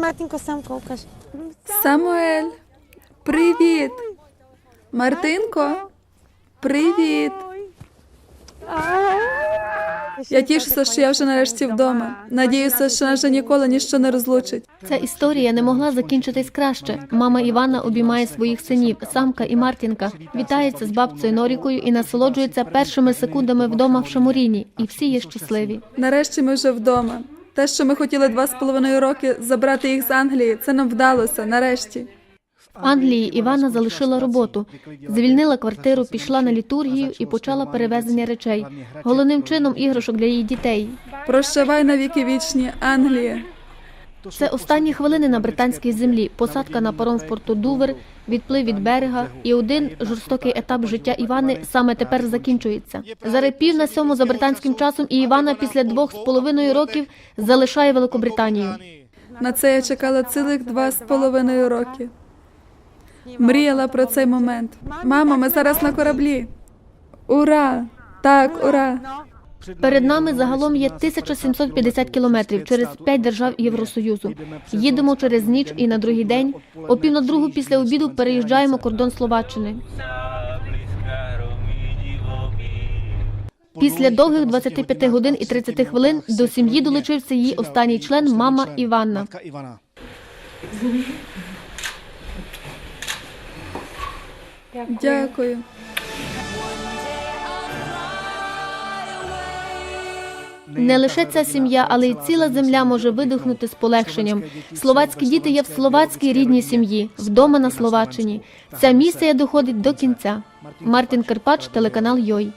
Матінко сам кокаш. Самуель, привіт. Мартинко, привіт. Я тішуся, що я вже нарешті вдома. Надіюся, що нас вже ніколи ніщо не розлучить. Ця історія не могла закінчитись краще. Мама Івана обіймає своїх синів, самка і Мартінка, вітається з бабцею Норікою і насолоджується першими секундами вдома в Шамуріні. І всі є щасливі. Нарешті ми вже вдома. Те, що ми хотіли два з половиною роки забрати їх з Англії, це нам вдалося. Нарешті. В Англії Івана залишила роботу, звільнила квартиру, пішла на літургію і почала перевезення речей. Головним чином іграшок для її дітей. Прощавай на віки вічні, Англія. Це останні хвилини на британській землі, посадка на паром в порту Дувер, відплив від берега, і один жорстокий етап життя Івани саме тепер закінчується. Зараз пів на сьому за британським часом, і Івана після двох з половиною років залишає Великобританію. На це я чекала цілих два з половиною роки. Мріяла про цей момент. Мамо, ми зараз на кораблі. Ура! Так, ура! Перед нами загалом є 1750 кілометрів через п'ять держав Євросоюзу. Їдемо через ніч і на другий день. О пів на другу після обіду переїжджаємо кордон Словаччини. Після довгих 25 годин і 30 хвилин до сім'ї долучився її останній член, мама Іванна. Дякую. Не лише ця сім'я, але й ціла земля може видихнути з полегшенням. Словацькі діти є в словацькій рідній сім'ї, вдома на Словаччині. Ця місія доходить до кінця. Мартін Карпач, телеканал Йой.